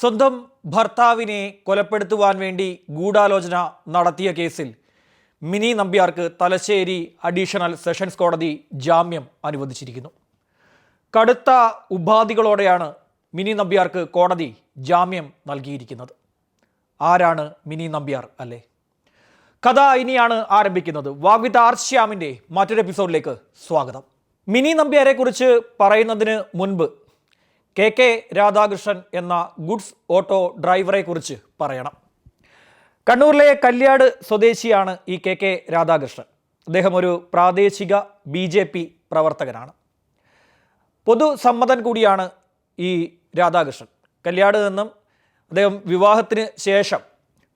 സ്വന്തം ഭർത്താവിനെ കൊലപ്പെടുത്തുവാൻ വേണ്ടി ഗൂഢാലോചന നടത്തിയ കേസിൽ മിനി നമ്പ്യാർക്ക് തലശ്ശേരി അഡീഷണൽ സെഷൻസ് കോടതി ജാമ്യം അനുവദിച്ചിരിക്കുന്നു. കടുത്ത ഉപാധികളോടെയാണ് മിനി നമ്പ്യാർക്ക് കോടതി ജാമ്യം നൽകിയിരിക്കുന്നത്. ആരാണ് മിനി നമ്പ്യാർ അല്ലേ? കഥ ഇനിയാണ് ആരംഭിക്കുന്നത്. വാഗ്വിത ആർ ശ്യാമിന്റെ മറ്റൊരു എപ്പിസോഡിലേക്ക് സ്വാഗതം. മിനി നമ്പ്യാരെ കുറിച്ച് പറയുന്നതിന് മുൻപ് കെ കെ രാധാകൃഷ്ണൻ എന്ന ഗുഡ്സ് ഓട്ടോ ഡ്രൈവറെ കുറിച്ച് പറയണം. കണ്ണൂരിലെ കല്യാട് സ്വദേശിയാണ് ഈ കെ കെ രാധാകൃഷ്ണൻ. അദ്ദേഹം ഒരു പ്രാദേശിക ബി ജെ പി പ്രവർത്തകനാണ്. പൊതുസമ്മതൻ കൂടിയാണ് ഈ രാധാകൃഷ്ണൻ. കല്യാട് നിന്നും അദ്ദേഹം വിവാഹത്തിന് ശേഷം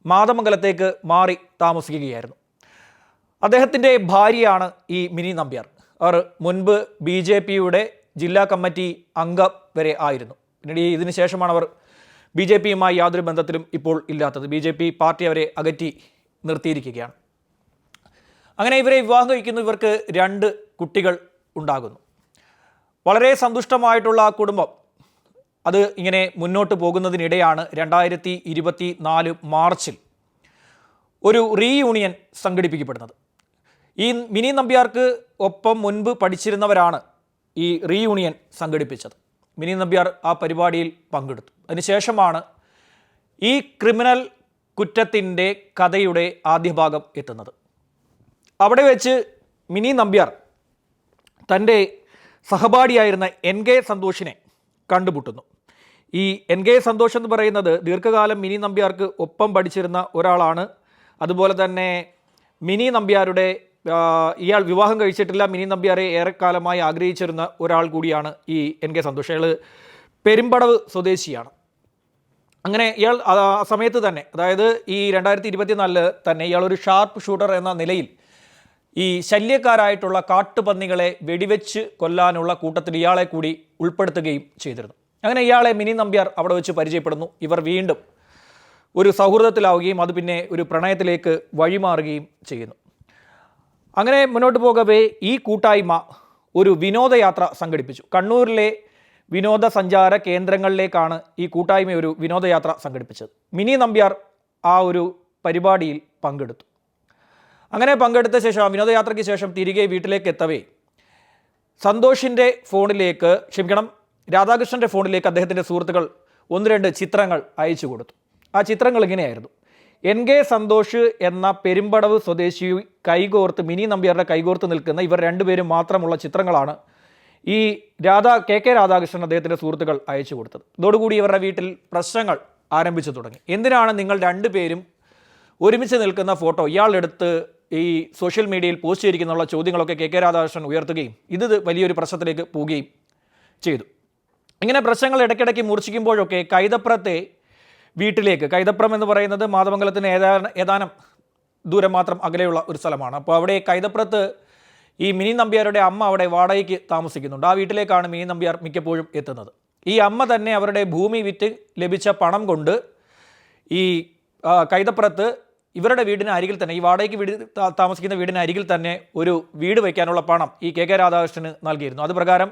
മാതമംഗലത്തേക്ക് മാറി താമസിക്കുകയായിരുന്നു. അദ്ദേഹത്തിന്റെ ഭാര്യയാണ് ഈ മിനി നമ്പ്യാർ. അവർ മുൻപ് ബി ജെ പിയുടെ ജില്ലാ കമ്മിറ്റി അംഗം വരെ ആയിരുന്നു. പിന്നീട് ഇതിനുശേഷമാണ് ഇതിന് ശേഷമാണ് അവർ ബി ജെ പിയുമായി യാതൊരു ബന്ധത്തിലും ഇപ്പോൾ ഇല്ലാത്തത്. ബി ജെ പി പാർട്ടി അവരെ അകറ്റി നിർത്തിയിരിക്കുകയാണ്. അങ്ങനെ ഇവരെ വിവാഹം കഴിക്കുന്നു. ഇവർക്ക് രണ്ട് കുട്ടികൾ ഉണ്ടാകുന്നു. വളരെ സന്തുഷ്ടമായിട്ടുള്ള ആ കുടുംബം അത് ഇങ്ങനെ മുന്നോട്ട് പോകുന്നതിനിടെയാണ് രണ്ടായിരത്തി ഇരുപത്തി നാല് മാർച്ചിൽ ഒരു റീയൂണിയൻ സംഘടിപ്പിക്കപ്പെടുന്നത്. ഈ മിനി നമ്പ്യാർക്ക് ഒപ്പം മുൻപ് പഠിച്ചിരുന്നവരാണ് ഈ റീയൂണിയൻ സംഘടിപ്പിച്ചത്. മിനി നമ്പ്യാർ ആ പരിപാടിയിൽ പങ്കെടുത്തു. അതിനുശേഷമാണ് ഈ ക്രിമിനൽ കുറ്റത്തിന്റെ കഥയുടെ ആദ്യ ഭാഗം എത്തുന്നത്. അവിടെ വെച്ച് മിനി നമ്പ്യാർ തന്റെ സഹപാഠിയായിരുന്ന എൻ കെ സന്തോഷിനെ കണ്ടുമുട്ടുന്നു. ഈ എൻ കെ സന്തോഷ് എന്ന് പറയുന്നത് ദീർഘകാലം മിനി നമ്പ്യാർക്ക് ഒപ്പം പഠിച്ചിരുന്ന ഒരാളാണ്. അതുപോലെ തന്നെ മിനി നമ്പ്യാരുടെ ഇയാൾ വിവാഹം കഴിച്ചിട്ടില്ല. മിനി നമ്പ്യാരെ ഏറെക്കാലമായി ആഗ്രഹിച്ചിരുന്ന ഒരാൾ കൂടിയാണ് ഈ എൻ കെ സന്തോഷ്. അയാൾ പെരുമ്പടവ് സ്വദേശിയാണ്. അങ്ങനെ ഇയാൾ ആ സമയത്ത് തന്നെ അതായത് ഈ രണ്ടായിരത്തി ഇരുപത്തിനാലിൽ തന്നെ ഇയാൾ ഒരു ഷാർപ്പ് ഷൂട്ടർ എന്ന നിലയിൽ ഈ ശല്യക്കാരായിട്ടുള്ള കാട്ടുപന്നികളെ വെടിവെച്ച് കൊല്ലാനുള്ള കൂട്ടത്തിൽ ഇയാളെ കൂടി ഉൾപ്പെടുത്തുകയും ചെയ്തിരുന്നു. അങ്ങനെ ഇയാളെ മിനി നമ്പ്യാർ അവിടെ വെച്ച് പരിചയപ്പെടുന്നു. ഇവർ വീണ്ടും ഒരു സൗഹൃദത്തിലാവുകയും അത് പിന്നെ ഒരു പ്രണയത്തിലേക്ക് വഴിമാറുകയും ചെയ്യുന്നു. അങ്ങനെ മുന്നോട്ട് പോകവേ ഈ കൂട്ടായ്മ ഒരു വിനോദയാത്ര സംഘടിപ്പിച്ചു. കണ്ണൂരിലെ വിനോദസഞ്ചാര കേന്ദ്രങ്ങളിലേക്കാണ് ഈ കൂട്ടായ്മ ഒരു വിനോദയാത്ര സംഘടിപ്പിച്ചത്. മിനി നമ്പ്യാർ ആ ഒരു പരിപാടിയിൽ പങ്കെടുത്തു. അങ്ങനെ പങ്കെടുത്ത ശേഷം വിനോദയാത്രയ്ക്ക് ശേഷം തിരികെ വീട്ടിലേക്ക് എത്തവേ സന്തോഷിന്റെ ഫോണിലേക്ക് ക്ഷമിക്കണം രാധാകൃഷ്ണന്റെ ഫോണിലേക്ക് അദ്ദേഹത്തിന്റെ സുഹൃത്തുക്കൾ ഒന്ന് രണ്ട് ചിത്രങ്ങൾ അയച്ചു കൊടുത്തു. ആ ചിത്രങ്ങൾ ഇങ്ങനെയായിരുന്നു. എൻ കെ സന്തോഷ് എന്ന പെരുമ്പടവ് സ്വദേശി കൈകോർത്ത് മിനി നമ്പ്യാരുടെ കൈകോർത്ത് നിൽക്കുന്ന ഇവർ രണ്ടുപേരും മാത്രമുള്ള ചിത്രങ്ങളാണ് ഈ രാധാ കെ കെ രാധാകൃഷ്ണൻ അദ്ദേഹത്തിന്റെ സുഹൃത്തുക്കൾ അയച്ചു കൊടുത്തത്. ഇതോടുകൂടി ഇവരുടെ വീട്ടിൽ പ്രശ്നങ്ങൾ ആരംഭിച്ചു തുടങ്ങി. എന്തിനാണ് നിങ്ങൾ രണ്ടുപേരും ഒരുമിച്ച് നിൽക്കുന്ന ഫോട്ടോ ഇയാളെടുത്ത് ഈ സോഷ്യൽ മീഡിയയിൽ പോസ്റ്റ് ചെയ്തിരിക്കുന്നുള്ള ചോദ്യങ്ങളൊക്കെ കെ കെ രാധാകൃഷ്ണൻ ഉയർത്തുകയും ഇത് വലിയൊരു പ്രശ്നത്തിലേക്ക് പോവുകയും ചെയ്തു. ഇങ്ങനെ പ്രശ്നങ്ങൾ ഇടയ്ക്കിടയ്ക്ക് മൂർച്ഛിക്കുമ്പോഴൊക്കെ കൈതപ്രത്തെ വീട്ടിലേക്ക്. കൈതപ്രം എന്ന് പറയുന്നത് മാതമംഗലത്തിന് ഏതാനും ഏതാനും ദൂരം മാത്രം അകലെയുള്ള ഒരു സ്ഥലമാണ്. അപ്പോൾ അവിടെ കൈതപ്രത്ത് ഈ മിനി നമ്പ്യാരുടെ അമ്മ അവിടെ വാടകയ്ക്ക് താമസിക്കുന്നുണ്ട്. ആ വീട്ടിലേക്കാണ് മിനി നമ്പ്യാർ മിക്കപ്പോഴും എത്തുന്നത്. ഈ അമ്മ തന്നെ അവരുടെ ഭൂമി വിറ്റ് ലഭിച്ച പണം കൊണ്ട് ഈ കൈതപ്രത്ത് ഇവരുടെ വീടിന് അരികിൽ തന്നെ ഈ വാടകയ്ക്ക് വീട് താമസിക്കുന്ന വീടിന് അരികിൽ തന്നെ ഒരു വീട് വയ്ക്കാനുള്ള പണം ഈ കെ കെ രാധാകൃഷ്ണന് നൽകിയിരുന്നു. അത് പ്രകാരം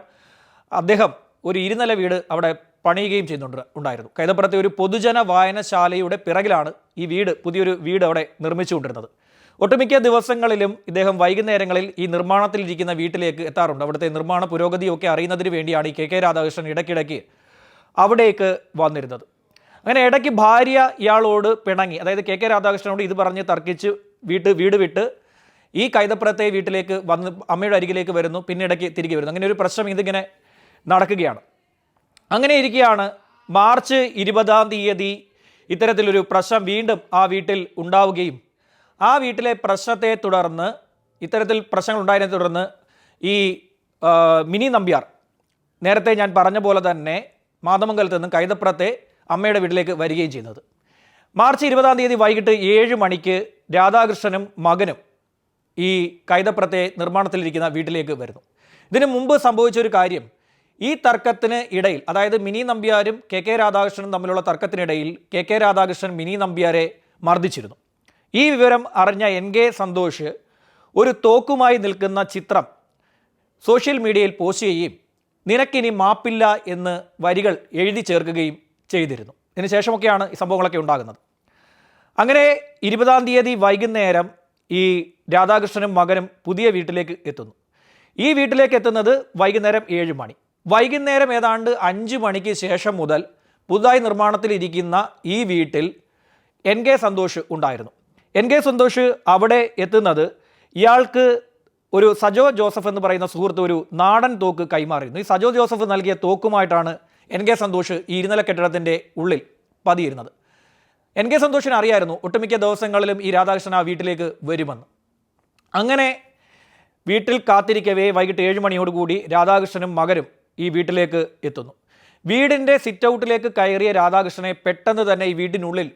അദ്ദേഹം ഒരു ഇരുനില വീട് അവിടെ പണിയുകയും ചെയ്യുന്നുണ്ട് ഉണ്ടായിരുന്നു. കൈതപ്പുറത്തെ ഒരു പൊതുജന വായനശാലയുടെ പിറകിലാണ് ഈ വീട് പുതിയൊരു വീട് അവിടെ നിർമ്മിച്ചുകൊണ്ടിരുന്നത്. ഒട്ടുമിക്ക ദിവസങ്ങളിലും ഇദ്ദേഹം വൈകുന്നേരങ്ങളിൽ ഈ നിർമ്മാണത്തിലിരിക്കുന്ന വീട്ടിലേക്ക് എത്താറുണ്ട്. അവിടുത്തെ നിർമ്മാണ പുരോഗതിയൊക്കെ അറിയുന്നതിന് വേണ്ടിയാണ് ഈ കെ കെ രാധാകൃഷ്ണൻ ഇടയ്ക്കിടയ്ക്ക് അവിടേക്ക് വന്നിരുന്നത്. അങ്ങനെ ഇടയ്ക്ക് ഭാര്യ ഇയാളോട് പിണങ്ങി അതായത് കെ കെ രാധാകൃഷ്ണനോട് ഇത് പറഞ്ഞ് തർക്കിച്ച് വീട്ട് വീട് വിട്ട് ഈ കൈതപ്പുറത്തെ വീട്ടിലേക്ക് വന്ന് അമ്മയുടെ അരികിലേക്ക് വരുന്നു പിന്നെ ഇടയ്ക്ക് തിരികെ വരുന്നു. അങ്ങനെ ഒരു പ്രശ്നം ഇതിങ്ങനെ നടക്കുകയാണ്. അങ്ങനെ ഇരിക്കുകയാണ് മാർച്ച് ഇരുപതാം തീയതി ഇത്തരത്തിലൊരു പ്രശ്നം വീണ്ടും ആ വീട്ടിൽ ഉണ്ടാവുകയും ആ വീട്ടിലെ പ്രശ്നത്തെ തുടർന്ന് ഇത്തരത്തിൽ പ്രശ്നങ്ങൾ ഉണ്ടായതിനെ തുടർന്ന് ഈ മിനി നമ്പ്യാർ നേരത്തെ ഞാൻ പറഞ്ഞ പോലെ തന്നെ മാതമംഗലത്ത് നിന്ന് കൈതപ്പുറത്തെ അമ്മയുടെ വീട്ടിലേക്ക് വരികയും ചെയ്യുന്നത്. മാർച്ച് ഇരുപതാം തീയതി വൈകിട്ട് ഏഴ് മണിക്ക് രാധാകൃഷ്ണനും മകനും ഈ കൈതപ്പുറത്തെ നിർമ്മാണത്തിലിരിക്കുന്ന വീട്ടിലേക്ക് വരുന്നു. ഇതിനു മുമ്പ് സംഭവിച്ച ഒരു കാര്യം ഈ തർക്കത്തിന് ഇടയിൽ അതായത് മിനി നമ്പ്യാരും കെ കെ രാധാകൃഷ്ണനും തമ്മിലുള്ള തർക്കത്തിനിടയിൽ കെ കെ രാധാകൃഷ്ണൻ മിനി നമ്പ്യാരെ മർദ്ദിച്ചിരുന്നു. ഈ വിവരം അറിഞ്ഞ എൻ കെ സന്തോഷ് ഒരു തോക്കുമായി നിൽക്കുന്ന ചിത്രം സോഷ്യൽ മീഡിയയിൽ പോസ്റ്റ് ചെയ്യുകയും നിനക്കിനി മാപ്പില്ല എന്ന് വരികൾ എഴുതി ചേർക്കുകയും ചെയ്തിരുന്നു. ഇതിനുശേഷമൊക്കെയാണ് ഈ സംഭവങ്ങളൊക്കെ ഉണ്ടാകുന്നത്. അങ്ങനെ ഇരുപതാം തീയതി വൈകുന്നേരം ഈ രാധാകൃഷ്ണനും മകനും പുതിയ വീട്ടിലേക്ക് എത്തുന്നു. ഈ വീട്ടിലേക്ക് എത്തുന്നത് വൈകുന്നേരം ഏഴ് മണി. വൈകുന്നേരം ഏതാണ്ട് അഞ്ച് മണിക്ക് ശേഷം മുതൽ പുതുതായി നിർമ്മാണത്തിലിരിക്കുന്ന ഈ വീട്ടിൽ എൻ കെ സന്തോഷ് ഉണ്ടായിരുന്നു. എൻ കെ സന്തോഷ് അവിടെ എത്തുന്നത് ഇയാൾക്ക് ഒരു സജോ ജോസഫ് എന്ന് പറയുന്ന സുഹൃത്ത് ഒരു നാടൻ തോക്ക് കൈമാറിയിരുന്നു. ഈ സജോ ജോസഫ് നൽകിയ തോക്കുമായിട്ടാണ് എൻ കെ സന്തോഷ് ഈ ഇരുനില കെട്ടിടത്തിന്റെ ഉള്ളിൽ പതിയിരുന്നത്. എൻ കെ സന്തോഷിന് അറിയായിരുന്നു ഒട്ടുമിക്ക ദിവസങ്ങളിലും ഈ രാധാകൃഷ്ണൻ ആ വീട്ടിലേക്ക് വരുമെന്ന്. അങ്ങനെ വീട്ടിൽ കാത്തിരിക്കവേ വൈകിട്ട് ഏഴ് മണിയോടുകൂടി രാധാകൃഷ്ണനും മകനും ഈ വീട്ടിലേക്ക് എത്തുന്നു. വീടിന്റെ സിറ്റ് ഔട്ടിലേക്ക് കയറിയ രാധാകൃഷ്ണനെ പെട്ടെന്ന് തന്നെ ഈ വീടിനുള്ളിൽ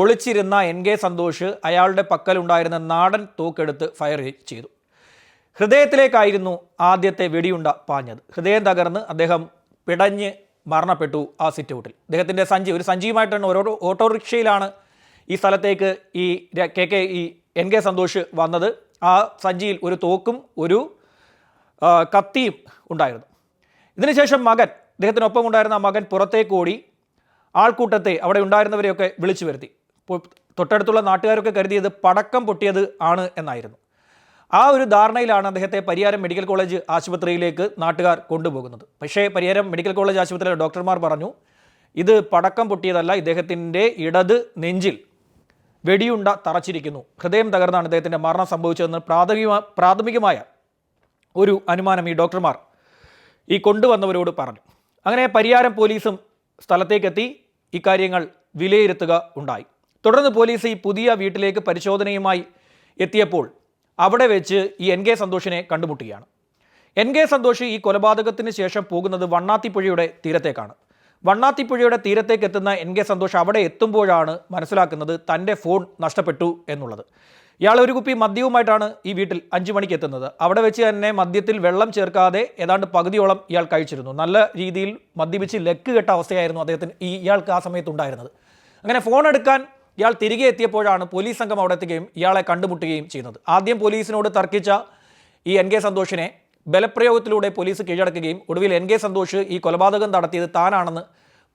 ഒളിച്ചിരുന്ന എൻ കെ സന്തോഷ് അയാളുടെ പക്കലുണ്ടായിരുന്ന നാടൻ തോക്കെടുത്ത് ഫയർ ചെയ്തു. ഹൃദയത്തിലേക്കായിരുന്നു ആദ്യത്തെ വെടിയുണ്ട പാഞ്ഞത്. ഹൃദയം തകർന്ന് അദ്ദേഹം പിടഞ്ഞ് മരണപ്പെട്ടു ആ സിറ്റ് ഔട്ടിൽ അദ്ദേഹത്തിന്റെ സഞ്ചി ഒരു സഞ്ചിയുമായിട്ടാണ് ഓരോ ഓട്ടോറിക്ഷയിലാണ് ഈ സ്ഥലത്തേക്ക് ഈ കെ കെ ഈ എൻ കെ സന്തോഷ് വന്നത്. ആ സഞ്ചിയിൽ ഒരു തോക്കും ഒരു കത്തിയും ഉണ്ടായിരുന്നു. ഇതിനുശേഷം മകൻ അദ്ദേഹത്തിനൊപ്പം ഉണ്ടായിരുന്ന മകൻ പുറത്തേക്ക് ഓടി ആൾക്കൂട്ടത്തെ അവിടെ ഉണ്ടായിരുന്നവരെയൊക്കെ വിളിച്ചു വരുത്തി. തൊട്ടടുത്തുള്ള നാട്ടുകാരൊക്കെ കരുതിയത് പടക്കം പൊട്ടിയത് ആണ് എന്നായിരുന്നു. ആ ഒരു ധാരണയിലാണ് അദ്ദേഹത്തെ പരിയാരം മെഡിക്കൽ കോളേജ് ആശുപത്രിയിലേക്ക് നാട്ടുകാർ കൊണ്ടുപോകുന്നത്. പക്ഷേ പരിയാരം മെഡിക്കൽ കോളേജ് ആശുപത്രിയിലെ ഡോക്ടർമാർ പറഞ്ഞു ഇത് പടക്കം പൊട്ടിയതല്ല ഇദ്ദേഹത്തിന്റെ ഇടത് നെഞ്ചിൽ വെടിയുണ്ട തറച്ചിരിക്കുന്നു. ഹൃദയം തകർന്നാണ് ഇദ്ദേഹത്തിന്റെ മരണം സംഭവിച്ചതെന്ന് പ്രാഥമിക പ്രാഥമികമായ ഒരു അനുമാനം ഈ ഡോക്ടർമാർ ഈ കൊണ്ടുവന്നവരോട് പറഞ്ഞു. അങ്ങനെ പരിയാരം പോലീസും സ്ഥലത്തേക്കെത്തി ഇക്കാര്യങ്ങൾ വിലയിരുത്തുക ഉണ്ടായി. തുടർന്ന് പോലീസ് ഈ പുതിയ വീട്ടിലേക്ക് പരിശോധനയുമായി എത്തിയപ്പോൾ അവിടെ വെച്ച് ഈ എൻ കെ സന്തോഷിനെ കണ്ടുമുട്ടുകയാണ്. എൻ കെ സന്തോഷ് ഈ കൊലപാതകത്തിന് ശേഷം പോകുന്നത് വണ്ണാത്തിപ്പുഴയുടെ തീരത്തേക്കാണ്. വണ്ണാത്തിപ്പുഴയുടെ തീരത്തേക്ക് എത്തുന്ന എൻ കെ സന്തോഷ് അവിടെ എത്തുമ്പോഴാണ് മനസ്സിലാക്കുന്നത് തന്റെ ഫോൺ നഷ്ടപ്പെട്ടു എന്നുള്ളത്. ഇയാൾ ഒരു കുപ്പി മദ്യവുമായിട്ടാണ് ഈ വീട്ടിൽ അഞ്ചു മണിക്ക് എത്തുന്നത്. അവിടെ വെച്ച് തന്നെ മദ്യത്തിൽ വെള്ളം ചേർക്കാതെ ഏതാണ്ട് പകുതിയോളം ഇയാൾ കഴിച്ചിരുന്നു. നല്ല രീതിയിൽ മദ്യപിച്ച് ലക്ക് കെട്ട അവസ്ഥയായിരുന്നു അദ്ദേഹത്തിന് ഈ ഇയാൾക്ക് ആ സമയത്ത് ഉണ്ടായിരുന്നത്. അങ്ങനെ ഫോൺ എടുക്കാൻ ഇയാൾ തിരികെ എത്തിയപ്പോഴാണ് പോലീസ് സംഘം അവിടെ എത്തുകയും ഇയാളെ കണ്ടുമുട്ടുകയും ചെയ്യുന്നത്. ആദ്യം പോലീസിനോട് തർക്കിച്ച ഈ എൻ കെ സന്തോഷിനെ ബലപ്രയോഗത്തിലൂടെ പോലീസ് കീഴടക്കുകയും ഒടുവിൽ എൻ കെ സന്തോഷ് ഈ കൊലപാതകം നടത്തിയത് താനാണെന്ന്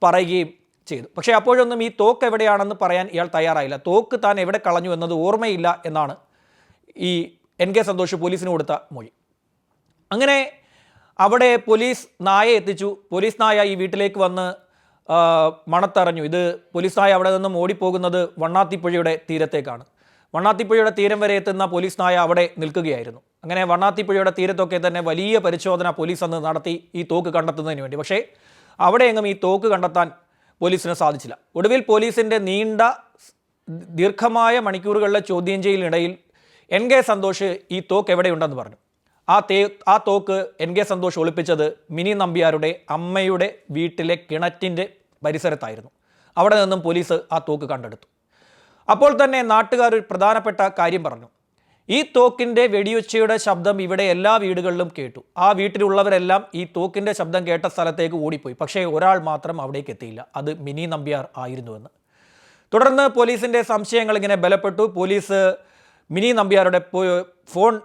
പറയുകയും ചെയ്തു. പക്ഷേ അപ്പോഴൊന്നും ഈ തോക്ക് എവിടെയാണെന്ന് പറയാൻ ഇയാൾ തയ്യാറായില്ല. തോക്ക് താൻ എവിടെ കളഞ്ഞു എന്നത് ഓർമ്മയില്ല എന്നാണ് ഈ എൻ കെ സന്തോഷ് പോലീസിന് കൊടുത്ത മൊഴി. അങ്ങനെ അവിടെ പോലീസ് നായ എത്തിച്ചു. പോലീസ് നായ ഈ വീട്ടിലേക്ക് വന്ന് മണത്തറഞ്ഞു. ഇത് പോലീസ് നായ അവിടെ നിന്നും ഓടിപ്പോകുന്നത് വണ്ണാത്തിപ്പുഴയുടെ തീരത്തേക്കാണ്. വണ്ണാത്തിപ്പുഴയുടെ തീരം വരെ എത്തുന്ന പോലീസ് നായ അവിടെ നിൽക്കുകയായിരുന്നു. അങ്ങനെ വണ്ണാത്തിപ്പുഴയുടെ തീരത്തൊക്കെ തന്നെ വലിയ പരിശോധന പോലീസ് അന്ന് നടത്തി ഈ തോക്ക് കണ്ടെത്തുന്നതിന് വേണ്ടി. പക്ഷേ അവിടെയെങ്ങും ഈ തോക്ക് കണ്ടെത്താൻ പോലീസിന് സാധിച്ചില്ല. ഒടുവിൽ പോലീസിന്റെ നീണ്ട ദീർഘമായ മണിക്കൂറുകളിലെ ചോദ്യം ചെയ്യലിനിടയിൽ എൻ കെ സന്തോഷ് ഈ തോക്ക് എവിടെയുണ്ടെന്ന് പറഞ്ഞു. ആ തേ ആ തോക്ക് എൻ കെ സന്തോഷ് ഒളിപ്പിച്ചത് മിനി നമ്പ്യാരുടെ അമ്മയുടെ വീട്ടിലെ കിണറ്റിന്റെ പരിസരത്തായിരുന്നു. അവിടെ നിന്നും പോലീസ് ആ തോക്ക് കണ്ടെടുത്തു. അപ്പോൾ തന്നെ നാട്ടുകാർ ഒരു പ്രധാനപ്പെട്ട കാര്യം പറഞ്ഞു. ഈ തോക്കിന്റെ വെടിയൊച്ചയുടെ ശബ്ദം ഇവിടെ എല്ലാ വീടുകളിലും കേട്ടു. ആ വീട്ടിലുള്ളവരെല്ലാം ഈ തോക്കിന്റെ ശബ്ദം കേട്ട സ്ഥലത്തേക്ക് ഓടിപ്പോയി. പക്ഷേ ഒരാൾ മാത്രം അവിടേക്ക് എത്തിയില്ല. അത് മിനി നമ്പ്യാർ ആയിരുന്നുവെന്ന്. തുടർന്ന് പോലീസിന്റെ സംശയങ്ങൾ ഇങ്ങനെ ബലപ്പെട്ടു. പോലീസ് മിനി നമ്പ്യാരുടെ ഫോൺ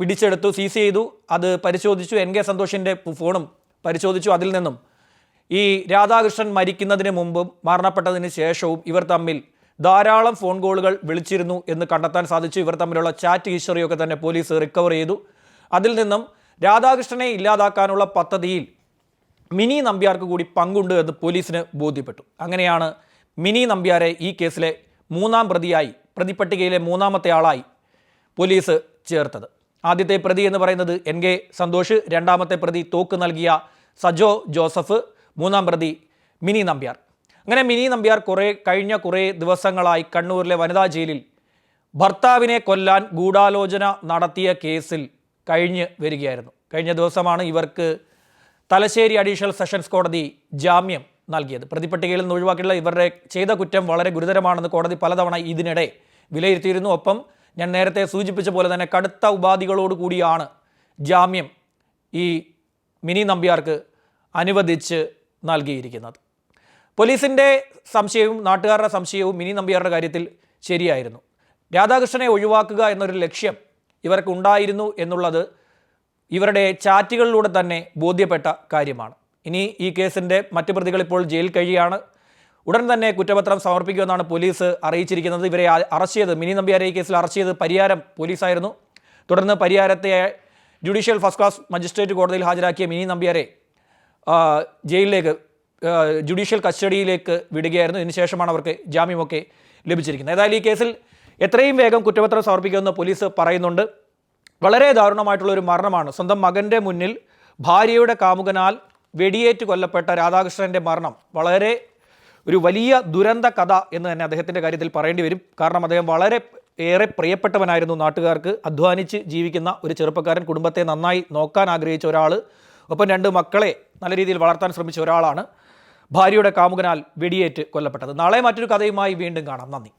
പിടിച്ചെടുത്തു സീസ് ചെയ്തു. അത് പരിശോധിച്ചു. എൻ കെ സന്തോഷിന്റെ ഫോണും പരിശോധിച്ചു. അതിൽ നിന്നും ഈ രാധാകൃഷ്ണൻ മരിക്കുന്നതിന് മുമ്പും മരണപ്പെട്ടതിന് ശേഷവും ഇവർ തമ്മിൽ ധാരാളം ഫോൺ കോളുകൾ വിളിച്ചിരുന്നു എന്ന് കണ്ടെത്താൻ സാധിച്ചു. ഇവർ തമ്മിലുള്ള ചാറ്റ് ഹിസ്റ്ററിയൊക്കെ തന്നെ പോലീസ് റിക്കവർ ചെയ്തു. അതിൽ നിന്നും രാധാകൃഷ്ണനെ ഇല്ലാതാക്കാനുള്ള പദ്ധതിയിൽ മിനി നമ്പ്യാർക്ക് കൂടി പങ്കുണ്ട് എന്ന് പോലീസിന് ബോധ്യപ്പെട്ടു. അങ്ങനെയാണ് മിനി നമ്പ്യാരെ ഈ കേസിലെ മൂന്നാം പ്രതിയായി പ്രതിപ്പട്ടികയിലെ മൂന്നാമത്തെ ആളായി പോലീസ് ചേർത്തത്. ആദ്യത്തെ പ്രതി എന്ന് പറയുന്നത് എൻ കെ സന്തോഷ് രണ്ടാമത്തെ പ്രതി തോക്ക് നൽകിയ സജോ ജോസഫ് മൂന്നാം പ്രതി മിനി നമ്പ്യാർ. അങ്ങനെ മിനി നമ്പ്യാർ കുറേ കഴിഞ്ഞ കുറേ ദിവസങ്ങളായി കണ്ണൂരിലെ വനിതാ ജയിലിൽ ഭർത്താവിനെ കൊല്ലാൻ ഗൂഢാലോചന നടത്തിയ കേസിൽ കഴിഞ്ഞ് വരികയായിരുന്നു. കഴിഞ്ഞ ദിവസമാണ് ഇവർക്ക് തലശ്ശേരി അഡീഷണൽ സെഷൻസ് കോടതി ജാമ്യം നൽകിയത്. പ്രതിപട്ടികയിൽ നിന്ന് ഒഴിവാക്കിയുള്ള ഇവരുടെ ചെയ്ത കുറ്റം വളരെ ഗുരുതരമാണെന്ന് കോടതി പലതവണ ഇതിനിടെ വിലയിരുത്തിയിരുന്നു. ഒപ്പം ഞാൻ നേരത്തെ സൂചിപ്പിച്ച പോലെ തന്നെ കടുത്ത ഉപാധികളോട് കൂടിയാണ് ജാമ്യം ഈ മിനി നമ്പ്യാർക്ക് അനുവദിച്ച് നൽകിയിരിക്കുന്നത്. പോലീസിന്റെ സംശയവും നാട്ടുകാരുടെ സംശയവും മിനി നമ്പ്യാരുടെ കാര്യത്തിൽ ശരിയായിരുന്നു. രാധാകൃഷ്ണനെ ഒഴിവാക്കുക എന്നൊരു ലക്ഷ്യം ഇവർക്ക് ഉണ്ടായിരുന്നു എന്നുള്ളത് ഇവരുടെ ചാറ്റുകളിലൂടെ തന്നെ ബോധ്യപ്പെട്ട കാര്യമാണ്. ഇനി ഈ കേസിന്റെ മറ്റു പ്രതികൾ ഇപ്പോൾ ജയിൽ കഴിയാണ്. ഉടൻ തന്നെ കുറ്റപത്രം സമർപ്പിക്കുമെന്നാണ് പോലീസ് അറിയിച്ചിരിക്കുന്നത്. ഇവരെ അറസ്റ്റ് ചെയ്ത് മിനി നമ്പ്യാരെ ഈ കേസിൽ അറസ്റ്റ് ചെയ്ത് പരിയാരം പോലീസായിരുന്നു. തുടർന്ന് പരിയാരത്തെ ജുഡീഷ്യൽ ഫസ്റ്റ് ക്ലാസ് മജിസ്ട്രേറ്റ് കോടതിയിൽ ഹാജരാക്കിയ മിനി നമ്പ്യാരെ ജയിലിലേക്ക് ജുഡീഷ്യൽ കസ്റ്റഡിയിലേക്ക് വിടുകയായിരുന്നു. ഇതിനുശേഷമാണ് അവർക്ക് ജാമ്യമൊക്കെ ലഭിച്ചിരിക്കുന്നത്. ഏതായാലും ഈ കേസിൽ എത്രയും വേഗം കുറ്റപത്രം സമർപ്പിക്കുമെന്ന് പോലീസ് പറയുന്നുണ്ട്. വളരെ ദാരുണമായിട്ടുള്ള ഒരു മരണമാണ്. സ്വന്തം മകന്റെ മുന്നിൽ ഭാര്യയുടെ കാമുകനാൽ വെടിയേറ്റ് കൊല്ലപ്പെട്ട രാധാകൃഷ്ണന്റെ മരണം വളരെ ഒരു വലിയ ദുരന്ത കഥ എന്ന് തന്നെ അദ്ദേഹത്തിന്റെ കാര്യത്തിൽ പറയേണ്ടി വരും. കാരണം അദ്ദേഹം വളരെ ഏറെ പ്രിയപ്പെട്ടവനായിരുന്നു നാട്ടുകാർക്ക്. അധ്വാനിച്ച് ജീവിക്കുന്ന ഒരു ചെറുപ്പക്കാരൻ കുടുംബത്തെ നന്നായി നോക്കാൻ ആഗ്രഹിച്ച ഒരാൾ ഒപ്പം രണ്ട് മക്കളെ നല്ല രീതിയിൽ വളർത്താൻ ശ്രമിച്ച ഒരാളാണ്. ഭാര്യയുടെ കാമുകനാൽ വെടിയേറ്റ് കൊല്ലപ്പെട്ടത്. നാളെ മറ്റൊരു കഥയുമായി വീണ്ടും കാണാം. നന്ദി.